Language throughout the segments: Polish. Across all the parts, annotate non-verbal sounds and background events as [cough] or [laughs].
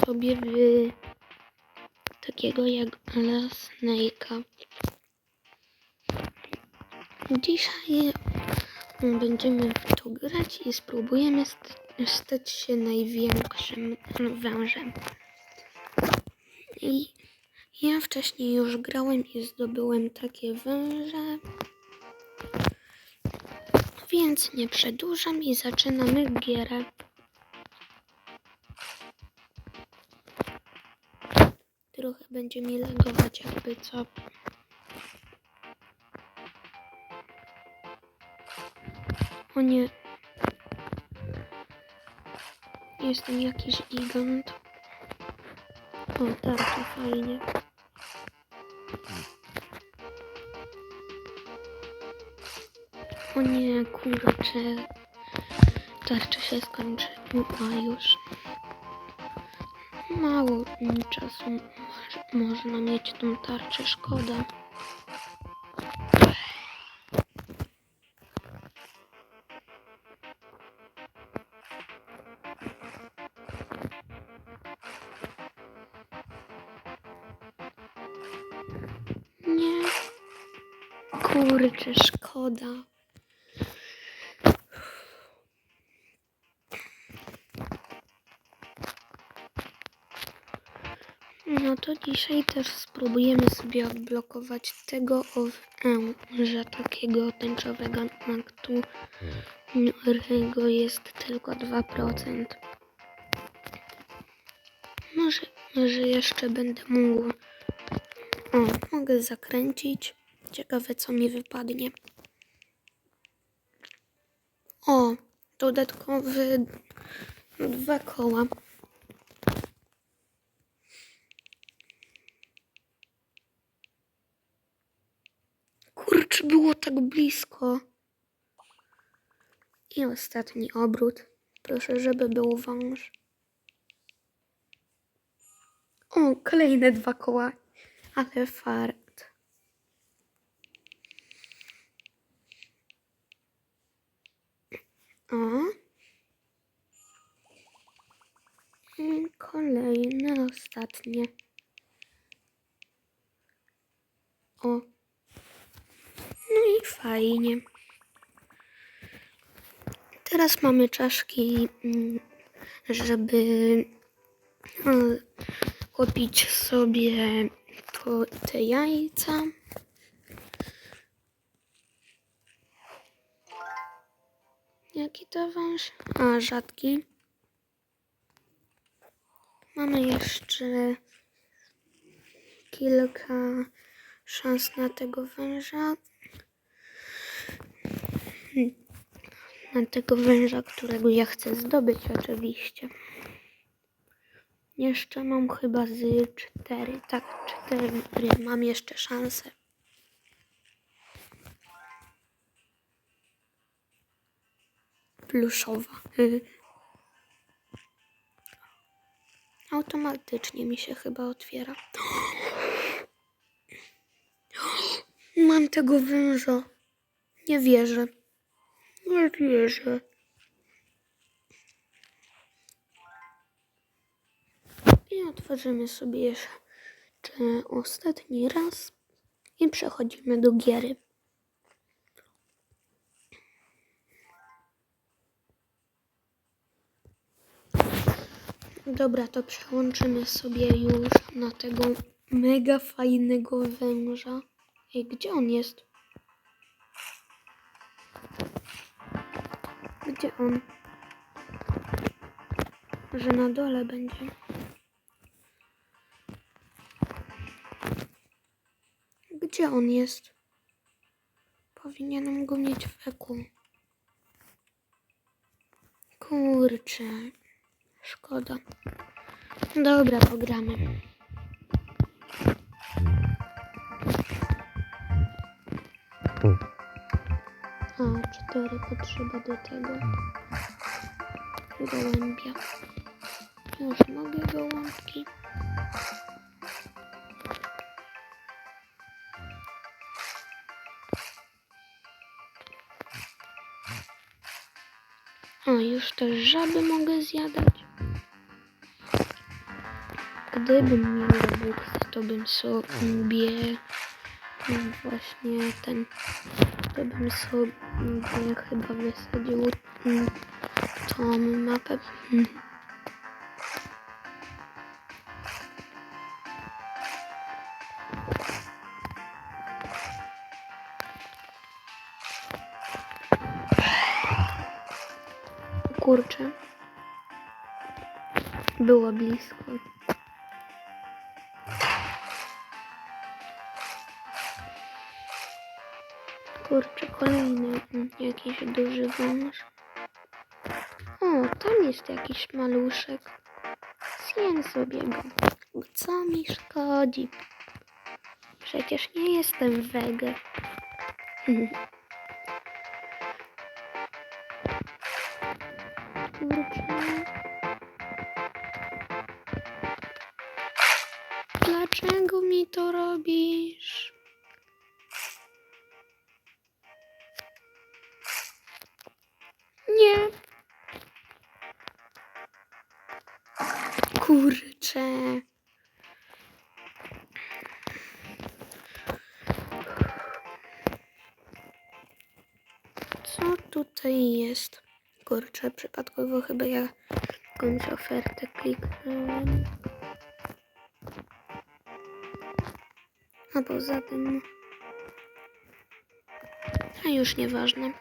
sobie w takiego jak Ala Snake'a. Dzisiaj będziemy w to grać i spróbujemy st- stać się największym wężem. I ja wcześniej już grałem i zdobyłem takie węże. Więc nie przedłużam i zaczynamy gierę. Trochę będzie mi legować jakby co. O nie. Jestem jakiś gigant. O, tak, to fajnie. O nie, kurczę. Tarcza się skończyła już. Mało czasu można mieć tą tarczę, szkoda. Nie. Kurczę, szkoda. No to dzisiaj też spróbujemy sobie odblokować tego że takiego tęczowego, na którego jest tylko 2%. Może, może jeszcze będę mógł. O, mogę zakręcić. Ciekawe co mi wypadnie. O, dodatkowe dwa koła. Kurczę, było tak blisko. I ostatni obrót. Proszę, żeby był wąż. O, kolejne dwa koła. Ale fart. O. I kolejne, ostatnie. O. Fajnie. Teraz mamy czaszki, mm, żeby mm, kupić sobie to, te jajca. Jaki to wąż? A, rzadki. Mamy jeszcze kilka szans na tego węża. Na tego węża, którego ja chcę zdobyć oczywiście. Jeszcze mam chyba z cztery. Tak, cztery. Mam jeszcze szansę. Pluszowa. [laughs] Automatycznie mi się chyba otwiera. [gasps] Mam tego węża. Nie wierzę. Nie wierzę. I otworzymy sobie jeszcze ostatni raz i przechodzimy do giery. Dobra, to przełączymy sobie już na tego mega fajnego węża. Ej, gdzie on jest? Gdzie on? Że na dole będzie. Gdzie on jest? Powinienem go mieć w eku. Kurczę. Szkoda. Dobra, pogramy. A, cztery potrzeba do tego. Gołębia. Już mogę gołąbki. O, już też żaby mogę zjadać. gdybym miał Robux, to bym sobie mm, właśnie ten, to bym sobie chyba wysadził mm, tą mapę. Mm. Kurczę. Było blisko. Jakiś duży wąż. O, tam jest jakiś maluszek. Zjem sobie go. Co mi szkodzi? Przecież nie jestem wege. [laughs] Dlaczego mi to robisz? Kurczę. Co tutaj jest? Kurczę, przypadkowo chyba ja jakąś ofertę kliknąłem. A poza tym... A już nieważne.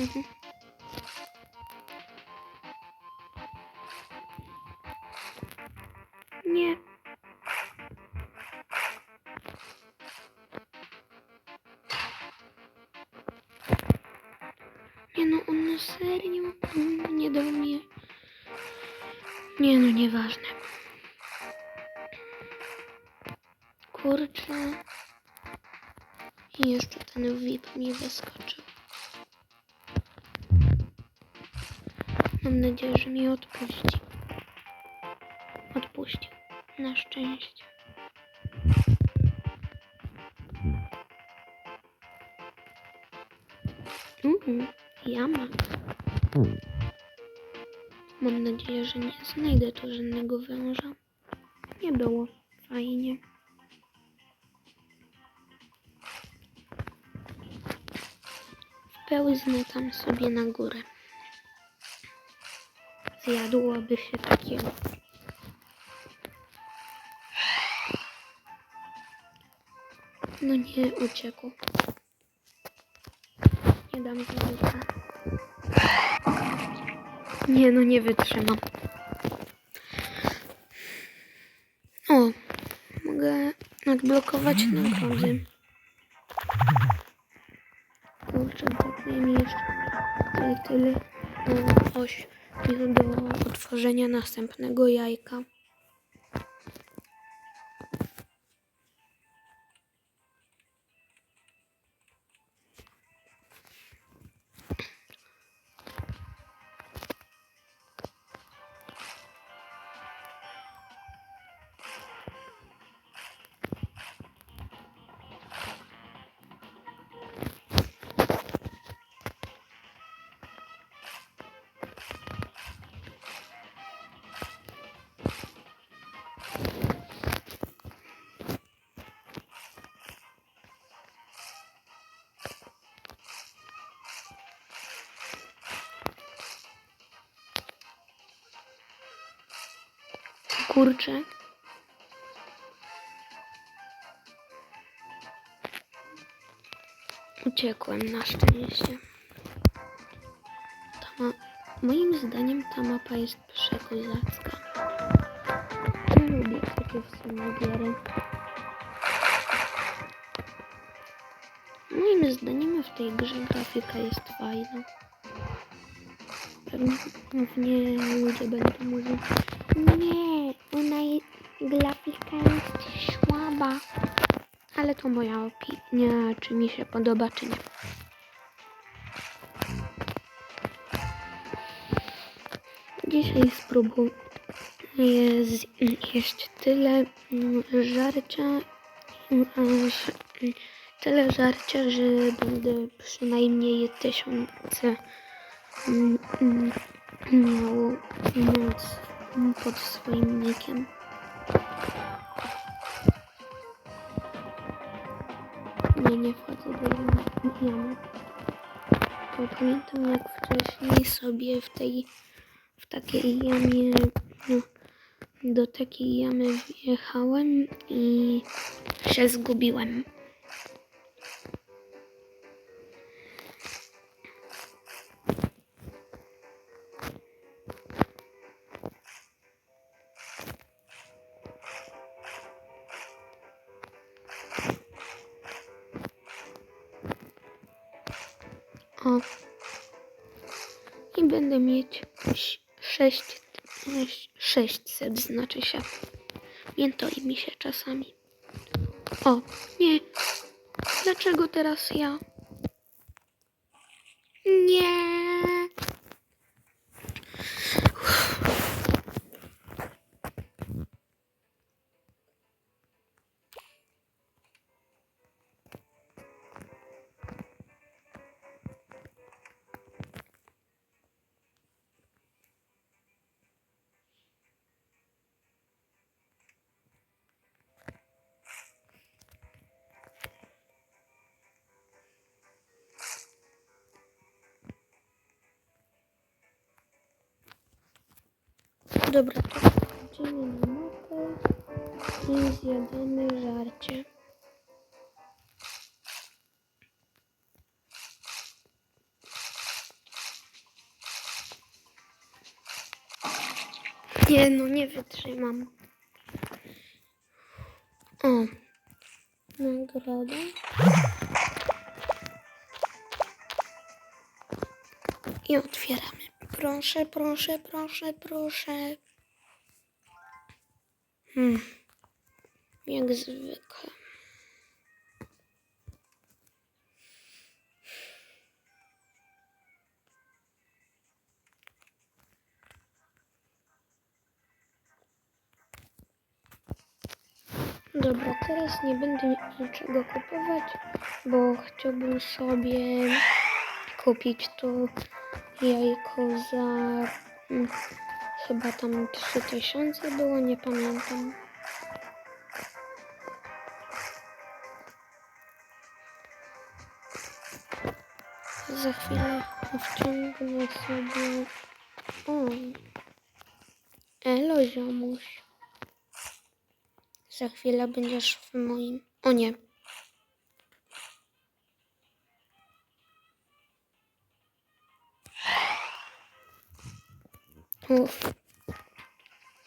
Nie. Nie no, on serio mm, nie dał mi... Nie no, nieważne. Kurczę. I jeszcze ten VIP mi wyskoczył. Mam nadzieję, że mi odpuści. Odpuścił. Na szczęście. Uuu, jama. Mam nadzieję, że nie znajdę tu żadnego węża. Nie było fajnie. Wpełznę tam sobie na górę. Zjadłoby się takiego. No nie, uciekł. Nie dam złota. Nie, no nie wytrzymam. O, mogę odblokować nagrody. Kurczę, brakuje mi jeszcze tyle, tyle. O, oś do otworzenia następnego jajka. Kurczę. Uciekłem na szczęście. Ma... Moim zdaniem ta mapa jest przekozacka. Ja lubię takie w sumie giery. Moim zdaniem w tej grze grafika jest fajna. Pewnie ludzie będą mówić, nie, ona jest, grafika jest słaba. Ale to moja opinia, czy mi się podoba, czy nie. Dzisiaj spróbuję zjeść tyle mm, żarcia, mm, mm, tyle żarcia, że będę przynajmniej tysiące miał pod swoim nikiem. Nie, nie wchodzę do jamy. Bo pamiętam jak wcześniej sobie w tej, w takiej jamie, no, do takiej jamy wjechałem i się zgubiłem. O. I będę mieć ś- sześć, sześć- 600 znaczy się. Miętoi mi się czasami. O, nie. Dlaczego teraz ja? Dobra, to wchodzimy na mapę i zjadamy żarcie. Nie, no nie wytrzymam. O, nagroda. I otwieramy. Proszę, proszę, proszę, proszę. Hmm. Jak zwykle. Dobra, teraz nie będę niczego kupować, bo chciałbym sobie kupić tu jajko za mm, chyba tam 3000 było, nie pamiętam. Za chwilę wciągnę sobie... O! Elo, ziomuś. Za chwilę będziesz w moim... O nie. Uff.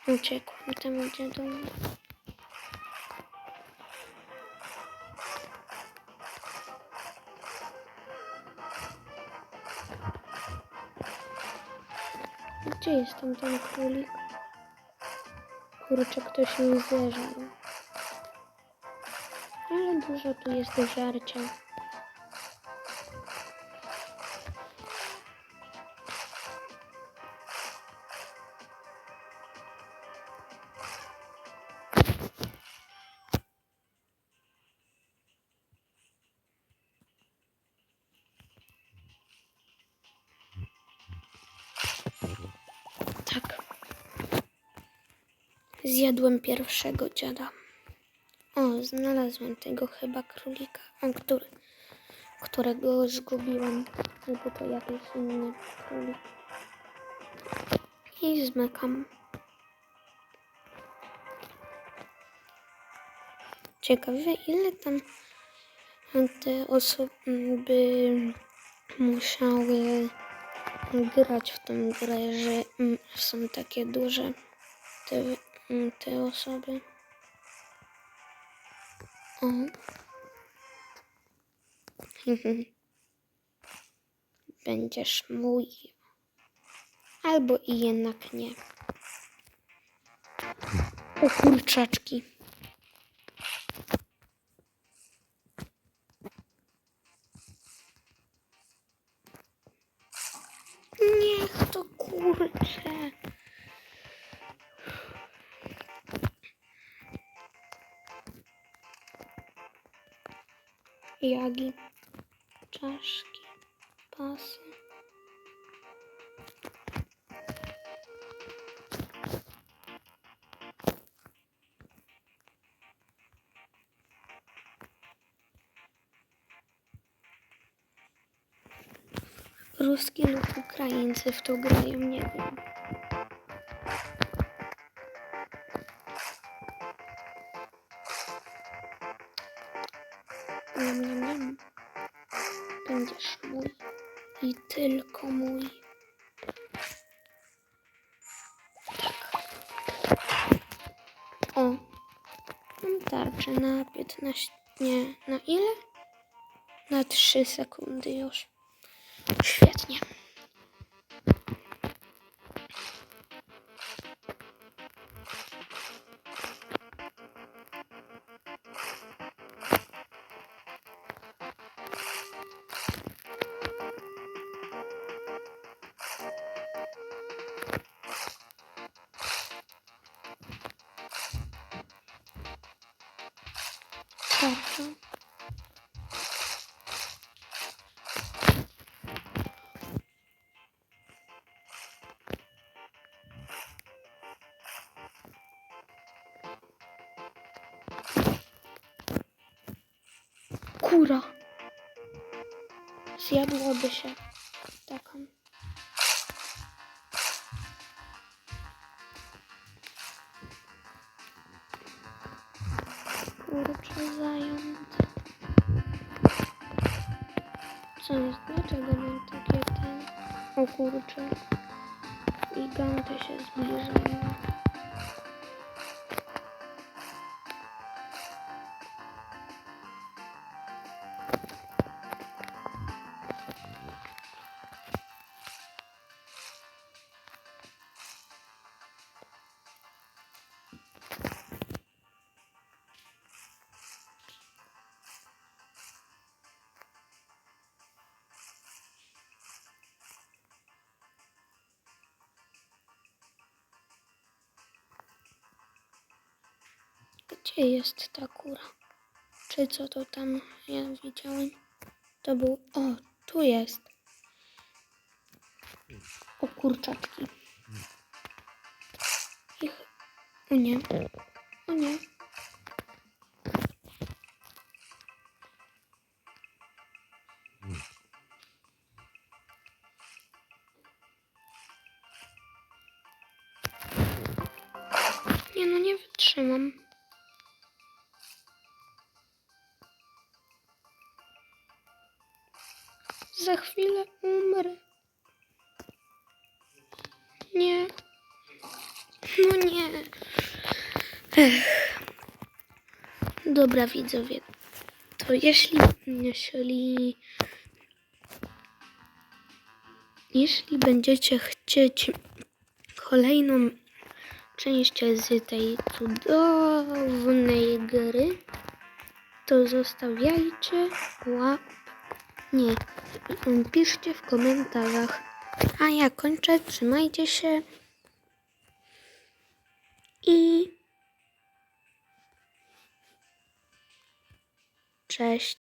Uciekłam temu dziadowi. Gdzie jest tam ten królik? Kurczę, ktoś mi zeżarł. Ale dużo tu jest do żarcia. Zjadłem pierwszego dziada. O, znalazłem tego chyba królika, o, który, którego zgubiłem. Albo to jakiś inny królik. I zmykam. Ciekawe, ile tam te osoby musiały grać w tą grę, że mm, są takie duże te, te osoby. O. [laughs] Będziesz mój. Albo i jednak nie. O kurczaczki. jagi, czaszki, pasy. Ruski lub Ukraińcy w to grają, nie wiem. 15, nie, na ile? Na 3 sekundy już. Świetnie. Tarcza. Kura. Zjadłoby się taką. Kurczę, Kurczę. Giganty się zbliżają. Gdzie jest ta kura? Czy co to tam ja widziałem? To był. O, tu jest. O kurczaczki. Ich. O nie. O nie. Nie Ech. Dobra widzowie, to jeśli, jeśli, jeśli będziecie chcieć kolejną część z tej cudownej gry, to zostawiajcie łap. Nie, piszcie w komentarzach. A ja kończę, trzymajcie się. I cześć.